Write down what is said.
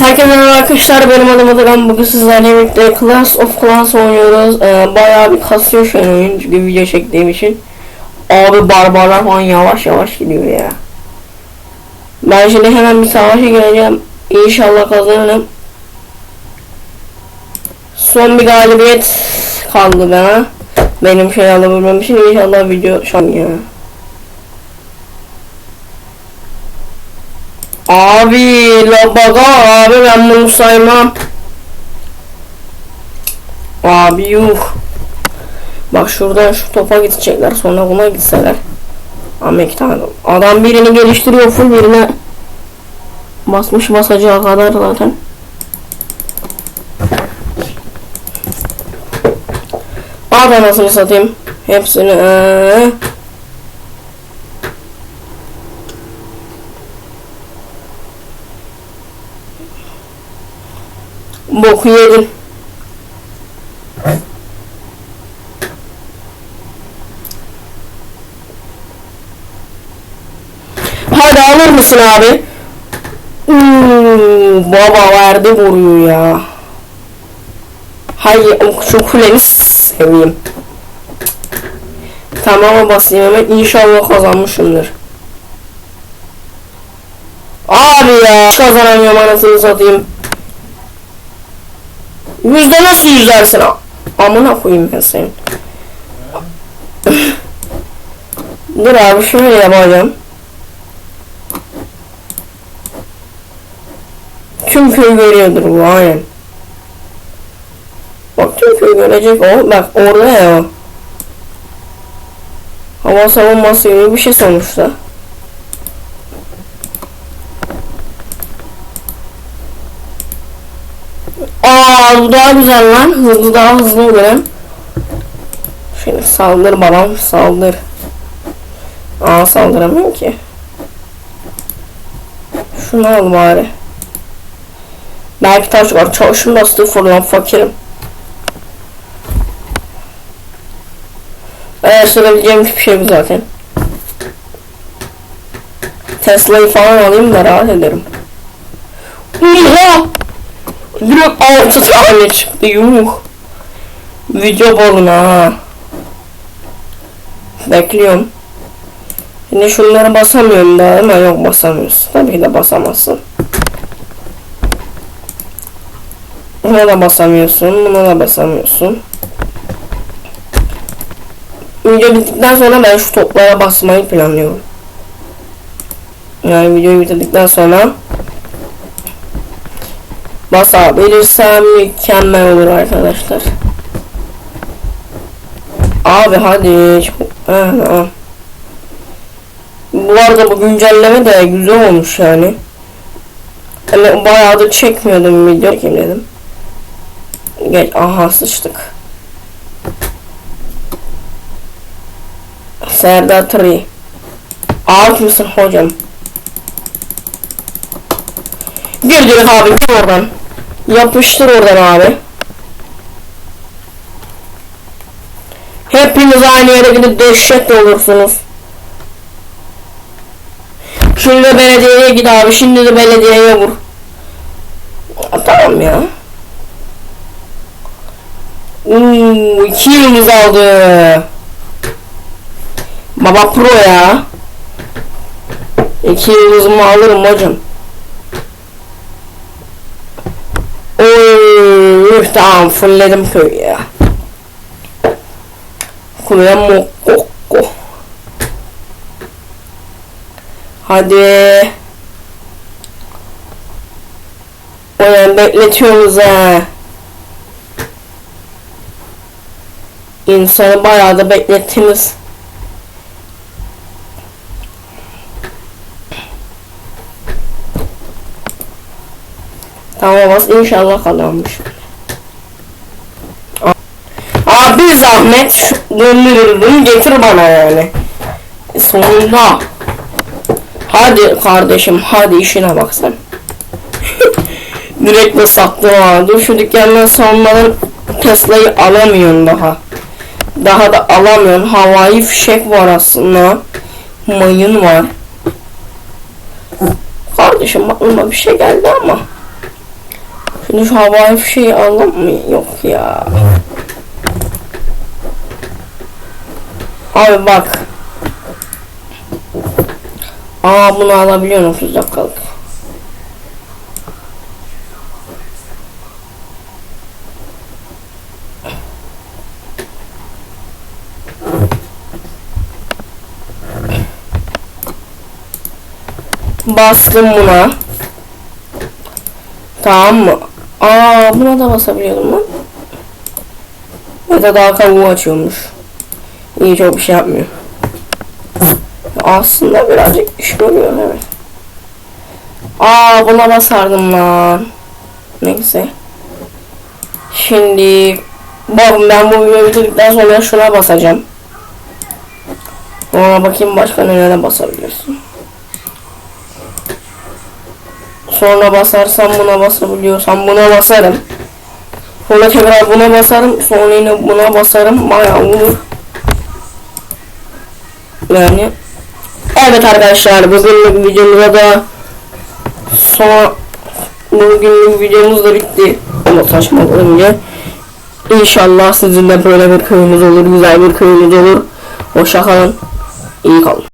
Herkese merhaba arkadaşlar benim adım Atakan bugün sizlerle birlikte Class of Clans oynuyoruz. Ee, bayağı bir kasıyor şu an oyun çünkü video çektiğim için. Abi barbarlar falan yavaş yavaş gidiyor ya. Ben şimdi hemen bir savaşa gireceğim. İnşallah kazanırım. Son bir galibiyet kaldı bana Benim şey alabilmem için inşallah video şu an ya Abi la baga abi ben bunu saymam. Abi yuh. Bak şuradan şu topa gidecekler sonra buna gitseler. Ama iki tane. Adam birini geliştiriyor full birine basmış basacağı kadar zaten. Al anasını satayım. Hepsini. Ee. Boku yedin. Hadi alır mısın abi? Uuu, baba verdi vuruyor ya. Hayır şu kuleni seveyim. Tamama basayım hemen inşallah kazanmışımdır. Abi ya kazanamıyorum anasını satayım. Yüzde nasıl yüzersin? Amına koyayım ben senin. Dur abi şöyle yapacağım. Tüm köy görüyordur bu aynen. Bak tüm köy görecek o. Bak orada ya. Hava savunması gibi bir şey sonuçta. Aa bu daha güzel lan. Hızlı daha hızlı olurum. Şöyle saldır babam saldır. Aa saldıramıyorum ki. Şunu al bari. Belki taş var. Çalışım bastı fırlan fakirim. Evet söyleyeceğim hiçbir şey bu zaten. Tesla'yı falan alayım da rahat ederim. Oha! Direkt altı tane çıktı yuh. Video boluna ha. Bekliyorum. Şimdi şunları basamıyorum da ama yok basamıyorsun. Tabii ki de basamazsın. Buna da basamıyorsun. Buna da basamıyorsun. Video bittikten sonra ben şu toplara basmayı planlıyorum. Yani videoyu bitirdikten sonra basabilirsem mükemmel olur arkadaşlar. Abi hadi. Bu arada bu güncelleme de güzel olmuş yani. Hani bayağıdır çekmiyordum video çekeyim dedim. Geç aha sıçtık. Serdar Tri. Ağaç mısın hocam? Gir abi gir oradan. Yapıştır oradan abi. Hepiniz aynı yere gidip dehşet olursunuz. Şimdi de belediyeye git abi. Şimdi de belediyeye vur. Tamam ya. Uuu iki yıldız aldı. Baba pro ya. İki yıldızımı alırım hocam. Oy, tamam fullledim köyü ya. Kuya mokoko. Hadi. Ulan bekletiyoruz ha. İnsanı bayağı da beklettiniz. Tamam bas inşallah kazanmış. Abi zahmet döndürürdüm getir bana yani. Sonunda. Hadi kardeşim hadi işine bak sen. Direkt de sattım ha. Dur şu dükkandan sonmadan Tesla'yı alamıyorsun daha. Daha da alamıyorsun. Havai fişek var aslında. Mayın var. Kardeşim aklıma bir şey geldi ama. Şimdi şu havai fişeği alalım mı? Yok ya. Abi bak. Aa bunu alabiliyorum 30 dakikalık. Bastım buna. Tamam mı? Aa buna da basabiliyordum lan. Ya da daha kavuğu açıyormuş. İyi çok bir şey yapmıyor. Aslında birazcık iş görüyor evet. Aa buna basardım lan. Neyse. Şimdi bakın ben bu videoyu bitirdikten sonra şuna basacağım. Ona bakayım başka nelere basabilirsin. Sonra basarsam buna basabiliyorsam buna basarım. Sonra tekrar buna basarım. Sonra yine buna basarım. Bayağı olur. Yani Evet arkadaşlar bugünlük videomuzda da son bugünlük videomuz da bitti. Ama saçmaladım ya. İnşallah sizinle böyle bir köyümüz olur, güzel bir köyümüz olur. Hoşça kalın. İyi kalın.